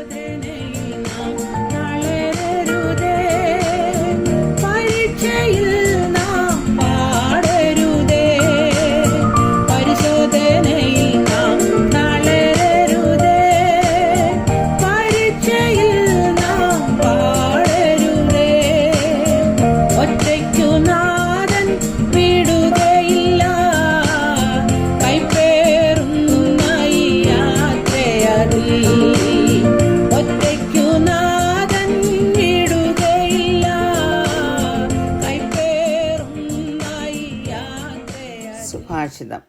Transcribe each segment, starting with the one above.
ಸೋದನೆ ನಾವು സുഭാഷിതം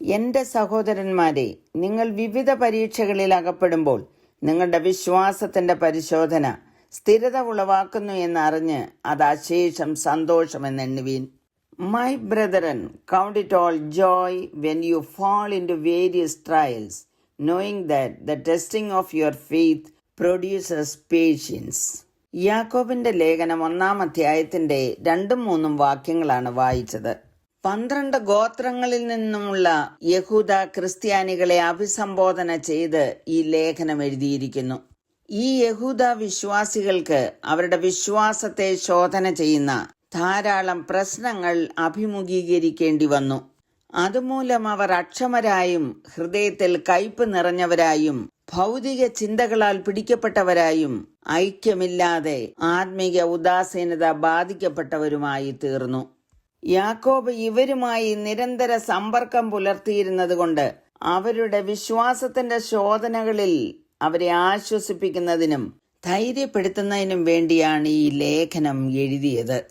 എന്റെ സഹോദരന്മാരെ നിങ്ങൾ വിവിധ പരീക്ഷകളിൽ അകപ്പെടുമ്പോൾ നിങ്ങളുടെ വിശ്വാസത്തിന്റെ പരിശോധന സ്ഥിരത ഉളവാക്കുന്നു എന്നറിഞ്ഞ് അത് അശേഷം സന്തോഷമെന്നെണ്ണുവീൻ my brethren count it all joy when you fall into various trials knowing that the testing of your faith produces patience യാക്കോബിന്റെ ലേഖനം ഒന്നാം അധ്യായത്തിന്റെ രണ്ടും മൂന്നും വാക്യങ്ങളാണ് വായിച്ചത്. പന്ത്രണ്ട് ഗോത്രങ്ങളിൽ നിന്നുമുള്ള യഹൂദ ക്രിസ്ത്യാനികളെ അഭിസംബോധന ചെയ്ത് ഈ ലേഖനം എഴുതിയിരിക്കുന്നു. ഈ യഹൂദ വിശ്വാസികൾക്ക് അവരുടെ വിശ്വാസത്തെ ശോധന ചെയ്യുന്ന ധാരാളം പ്രശ്നങ്ങൾ അഭിമുഖീകരിക്കേണ്ടി വന്നു. അതുമൂലം അവർ അക്ഷമരായും ഹൃദയത്തിൽ കയ്പ് നിറഞ്ഞവരായും ഭൗതിക ചിന്തകളാൽ പിടിക്കപ്പെട്ടവരായും ഐക്യമില്ലാതെ ആത്മീക ഉദാസീനത ബാധിക്കപ്പെട്ടവരുമായി തീർന്നു യാക്കോബ് ഇവരുമായി നിരന്തര സമ്പർക്കം പുലർത്തിയിരുന്നതുകൊണ്ട് അവരുടെ വിശ്വാസത്തിന്റെ ശോധനകളിൽ അവരെ ആശ്വസിപ്പിക്കുന്നതിനും ധൈര്യപ്പെടുത്തുന്നതിനും വേണ്ടിയാണ് ഈ ലേഖനം എഴുതിയത്.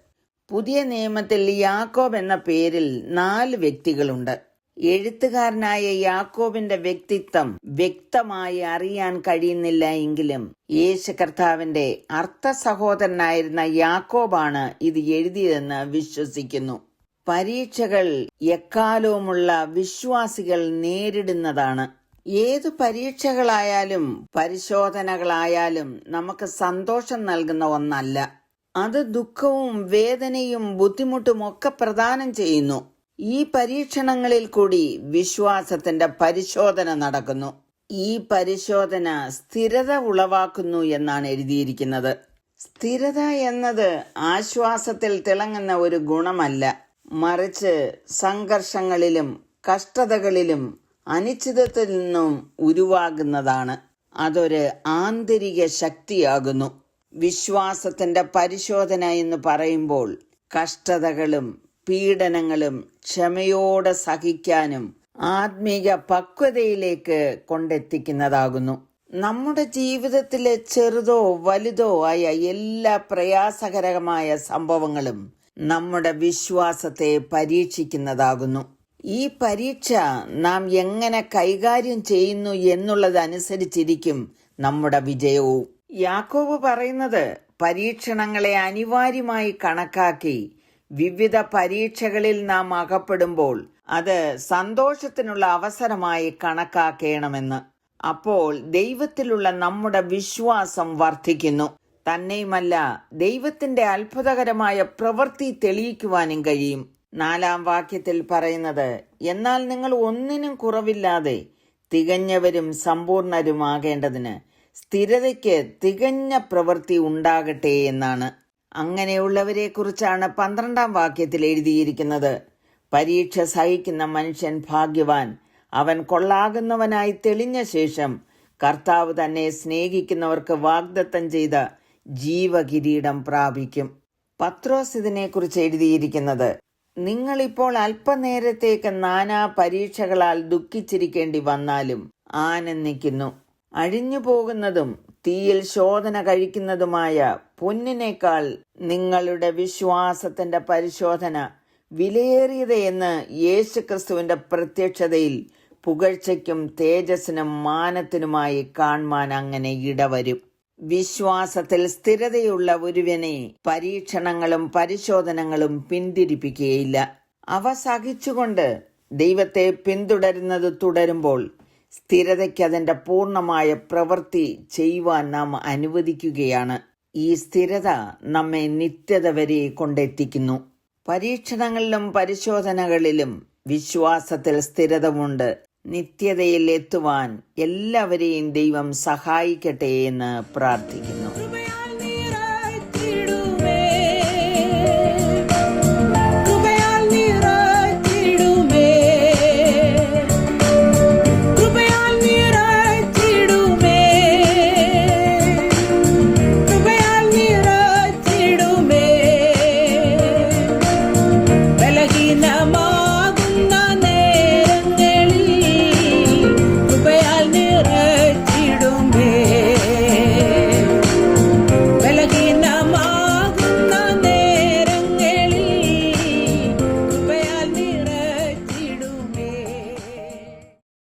പുതിയ നിയമത്തിൽ യാക്കോബ് എന്ന പേരിൽ നാല് വ്യക്തികളുണ്ട്. എഴുത്തുകാരനായ യാക്കോബിന്റെ വ്യക്തിത്വം വ്യക്തമായി അറിയാൻ കഴിയുന്നില്ല എങ്കിലും യേശു കർത്താവിന്റെ അർത്ഥ സഹോദരനായിരുന്ന യാക്കോബാണ് ഇത് എഴുതിയതെന്ന് വിശ്വസിക്കുന്നു. പരീക്ഷകൾ എക്കാലവുമുള്ള വിശ്വാസികൾ നേരിടുന്നതാണ്. ഏതു പരീക്ഷകളായാലും പരിശോധനകളായാലും നമുക്ക് സന്തോഷം നൽകുന്ന ഒന്നല്ല. അത് ദുഃഖവും വേദനയും ബുദ്ധിമുട്ടും ഒക്കെ പ്രദാനം ചെയ്യുന്നു. ഈ പരീക്ഷണങ്ങളിൽ കൂടി വിശ്വാസത്തിന്റെ പരിശോധന നടക്കുന്നു. ഈ പരിശോധന സ്ഥിരത ഉളവാക്കുന്നു എന്നാണ് എഴുതിയിരിക്കുന്നത്. സ്ഥിരത എന്നത് ആശ്വാസത്തിൽ തിളങ്ങുന്ന ഒരു ഗുണമല്ല. മറിച്ച് സംഘർഷങ്ങളിലും കഷ്ടതകളിലും അനിശ്ചിതത്തിൽ നിന്നും ഉരുവാകുന്നതാണ്. അതൊരു ആന്തരിക ശക്തിയാകുന്നു. വിശ്വാസത്തിന്റെ പരിശോധന എന്ന് പറയുമ്പോൾ കഷ്ടതകളും പീഡനങ്ങളും ക്ഷമയോടെ സഹിക്കാനും ആത്മീക പക്വതയിലേക്ക് കൊണ്ടെത്തിക്കുന്നതാകുന്നു. നമ്മുടെ ജീവിതത്തിലെ ചെറുതോ വലുതോ ആയ എല്ലാ പ്രയാസകരമായ സംഭവങ്ങളും നമ്മുടെ വിശ്വാസത്തെ പരീക്ഷിക്കുന്നതാകുന്നു. ഈ പരീക്ഷ നാം എങ്ങനെ കൈകാര്യം ചെയ്യുന്നു എന്നുള്ളതനുസരിച്ചിരിക്കും നമ്മുടെ വിജയവും. യാക്കോബ് പറയുന്നത് പരീക്ഷണങ്ങളെ അനിവാര്യമായി കണക്കാക്കി വിവിധ പരീക്ഷകളിൽ നാം അകപ്പെടുമ്പോൾ അത് സന്തോഷത്തിനുള്ള അവസരമായി കണക്കാക്കണമെന്ന്. അപ്പോൾ ദൈവത്തിലുള്ള നമ്മുടെ വിശ്വാസം വർദ്ധിക്കുന്നു. തന്നെയുമല്ല ദൈവത്തിന്റെ അത്ഭുതകരമായ പ്രവൃത്തി തെളിയിക്കുവാനും കഴിയും. നാലാം വാക്യത്തിൽ പറയുന്നത് എന്നാൽ നിങ്ങൾ ഒന്നിനും കുറവില്ലാതെ തികഞ്ഞവരും സമ്പൂർണരുമാകേണ്ടതിന് സ്ഥിരതയ്ക്ക് തികഞ്ഞ പ്രവൃത്തി ഉണ്ടാകട്ടെ എന്നാണ്. അങ്ങനെയുള്ളവരെ കുറിച്ചാണ് പന്ത്രണ്ടാം വാക്യത്തിൽ എഴുതിയിരിക്കുന്നത്. പരീക്ഷ സഹിക്കുന്ന മനുഷ്യൻ ഭാഗ്യവാൻ. അവൻ കൊള്ളാകുന്നവനായി തെളിഞ്ഞ ശേഷം കർത്താവ് തന്നെ സ്നേഹിക്കുന്നവർക്ക് വാഗ്ദത്തം ചെയ്ത ജീവകിരീടം പ്രാപിക്കും. പത്രോസ് ഇതിനെക്കുറിച്ച് എഴുതിയിരിക്കുന്നത് നിങ്ങളിപ്പോൾ അല്പനേരത്തേക്ക് നാനാ പരീക്ഷകളാൽ ദുഃഖിച്ചിരിക്കേണ്ടി വന്നാലും ആനന്ദിക്കുന്നു. അഴിഞ്ഞു പോകുന്നതും തീയിൽ ശോധന കഴിക്കുന്നതുമായ പൊന്നിനേക്കാൾ നിങ്ങളുടെ വിശ്വാസത്തിന്റെ പരിശോധന വിലയേറിയത് എന്ന് യേശുക്രിസ്തുവിന്റെ പ്രത്യക്ഷതയിൽ പുകഴ്ചയ്ക്കും തേജസ്സിനും മാനത്തിനുമായി കാണുവാൻ അങ്ങനെ ഇടവരും. വിശ്വാസത്തിൽ സ്ഥിരതയുള്ള ഒരുവനെ പരീക്ഷണങ്ങളും പരിശോധനകളും പിന്തിരിപ്പിക്കുകയില്ല. അവ സഹിച്ചുകൊണ്ട് ദൈവത്തെ പിന്തുടരുന്നത് തുടരുമ്പോൾ സ്ഥിരതയ്ക്ക് അതിന്റെ പൂർണമായ പ്രവൃത്തി ചെയ്യുവാൻ നാം അനുവദിക്കുകയാണ്. ഈ സ്ഥിരത നമ്മെ നിത്യത വരെ കൊണ്ടെത്തിക്കുന്നു. പരീക്ഷണങ്ങളിലും പരിശോധനകളിലും വിശ്വാസത്തിൽ സ്ഥിരതമുണ്ട്. നിത്യതയിൽ എത്തുവാൻ എല്ലാവരെയും ദൈവം സഹായിക്കട്ടെ എന്ന് പ്രാർത്ഥിക്കുന്നു.